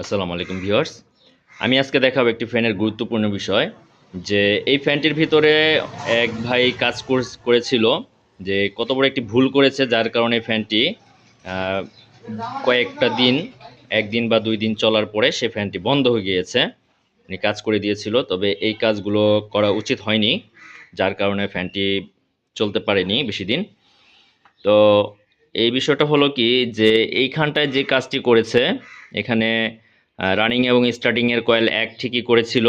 আসসালামু আলাইকুম ভিউয়ার্স। আমি আজকে দেখাবো একটি ফ্যানের গুরুত্বপূর্ণ বিষয়, যে এই ফ্যানটির ভিতরে এক ভাই কাজ কর- করেছিল, যে কত বড় একটি ভুল করেছে যার কারণে ফ্যানটি কয়েকটা দিন, একদিন বা দুই দিন চলার পরে সে ফ্যানটি বন্ধ হয়ে গিয়েছে। উনি কাজ করে দিয়েছিল, তবে এই কাজগুলো করা উচিত হয়নি, যার কারণে ফ্যানটি চলতে পারেনি বেশি দিন। তো এই বিষয়টা হলো কি, যে এইখানটায় যে কাজটি করেছে, এখানে রানিং এবং স্টার্টিংয়ের কয়েল এক ঠিকই করেছিল।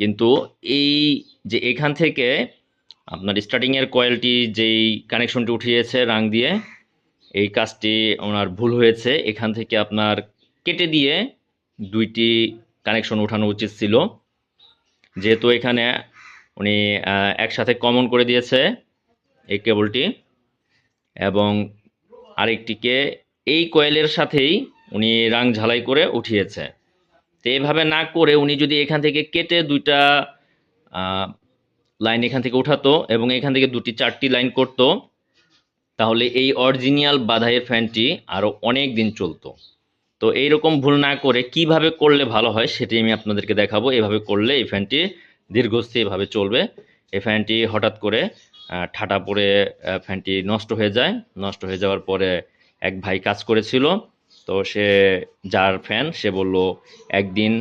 কিন্তু এই যে এখান থেকে আপনার স্টার্টিংয়ের কয়েলটি যেই কানেকশনটি উঠিয়েছে রাং দিয়ে, এই কাজটি ওনার ভুল হয়েছে। এখান থেকে আপনার কেটে দিয়ে দুইটি কানেকশন উঠানো উচিত ছিল। যেহেতু এখানে উনি একসাথে কমন করে দিয়েছে এই কেবলটি এবং আরেকটিকে এই কয়েলের সাথেই উনি রাং ঝালাই করে উঠিয়েছে। তো এইভাবে না করে উনি যদি এখান থেকে কেটে দুইটা লাইন এখান থেকে উঠাতো এবং এখান থেকে দুটি, চারটি লাইন করতো, তাহলে এই অরিজিনাল বাধাইয়ের ফ্যানটি আরও অনেক দিন চলতো। তো এইরকম ভুল না করে কীভাবে করলে ভালো হয় সেটি আমি আপনাদেরকে দেখাবো। এভাবে করলে এই ফ্যানটি দীর্ঘস্থায়ীভাবে চলবে। এই ফ্যানটি হঠাৎ করে ঠাটা পড়ে ফ্যানটি নষ্ট হয়ে যায়। নষ্ট হয়ে যাওয়ার পরে এক ভাই কাজ করেছিল। তো সে, যার ফ্যান সে বলল, একদিন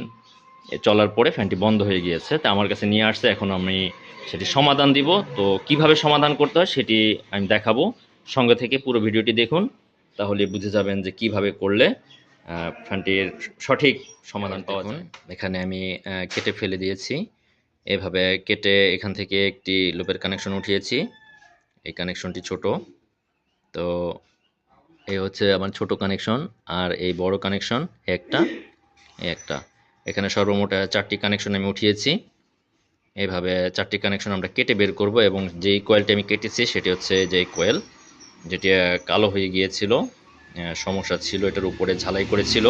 চলার পরে ফ্যানটি বন্ধ হয়ে গিয়েছে, তা আমার কাছে নিয়ে আসছে, এখন আমি সেটি সমাধান দিব। তো কীভাবে সমাধান করতে হয় সেটি আমি দেখাবো। সঙ্গে থেকে পুরো ভিডিওটি দেখুন, তাহলে বুঝে যাবেন যে কীভাবে করলে ফ্যানটির সঠিক সমাধান পাওয়া যায়। এখানে আমি কেটে ফেলে দিয়েছি। এভাবে কেটে এখান থেকে একটি লুপের কানেকশন উঠিয়েছি। এই কানেকশনটি ছোট। তো এই হচ্ছে আমার ছোট কানেকশন আর এই বড় কানেকশন একটা একটা। এখানে সর্বমোট চারটি কানেকশন আমি উঠিয়েছি। এইভাবে চারটি কানেকশন আমরা কেটে বের করব এবং যেই কয়েলটি আমি কেটেছি সেটি হচ্ছে যেই কয়েল যেটি কালো হয়ে গিয়েছিল সমস্যা ছিল, এটার উপরে ঝালাই করেছিল।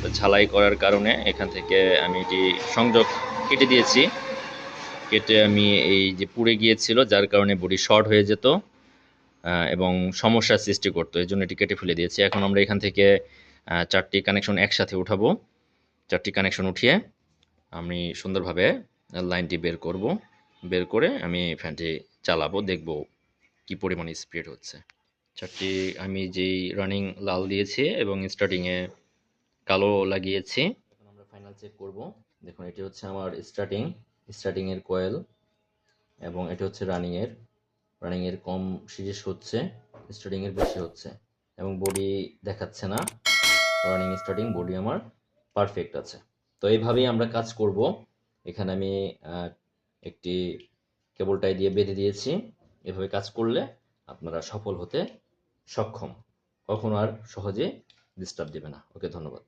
তো ঝালাই করার কারণে এখান থেকে আমি এটি সংযোগ কেটে দিয়েছি। কেটে আমি এই যে পুড়ে গিয়েছিল, যার কারণে বডি শর্ট হয়ে যেত। এবং সমস্যার সৃষ্টি করতো। এই জন্য এটি কেটে ফেলে দিয়েছি। এখন আমরা এখান থেকে চারটি কানেকশন একসাথে উঠাবো। চারটি কানেকশন উঠিয়ে আমি সুন্দরভাবে লাইনটি বের করব। বের করে আমি ফ্যানটি চালাবো, দেখব কি পরিমাণ স্পিড হচ্ছে। চারটি, আমি যেই রানিং লাল দিয়েছি এবং স্টার্টিংয়ে কালো লাগিয়েছি। এখন আমরা ফাইনাল চেক করব। দেখুন, এটি হচ্ছে আমার স্টার্টিং স্টার্টিংয়ের কয়েল এবং এটি হচ্ছে রানিংয়ের রানিংয়ের কম সিরিজ হচ্ছে স্টার্টিংয়ের বেশি হচ্ছে, এবং বডি দেখাচ্ছে না। রানিং স্টার্টিং বডি আমার পারফেক্ট আছে। তো এইভাবেই আমরা কাজ করব। এখানে আমি একটি কেবল টাই দিয়ে বেঁধে দিয়েছি। এভাবে কাজ করলে আপনারা সফল হতে সক্ষম। কখনো আর সহজে ডিস্টার্ব দেবে না। ওকে, ধন্যবাদ।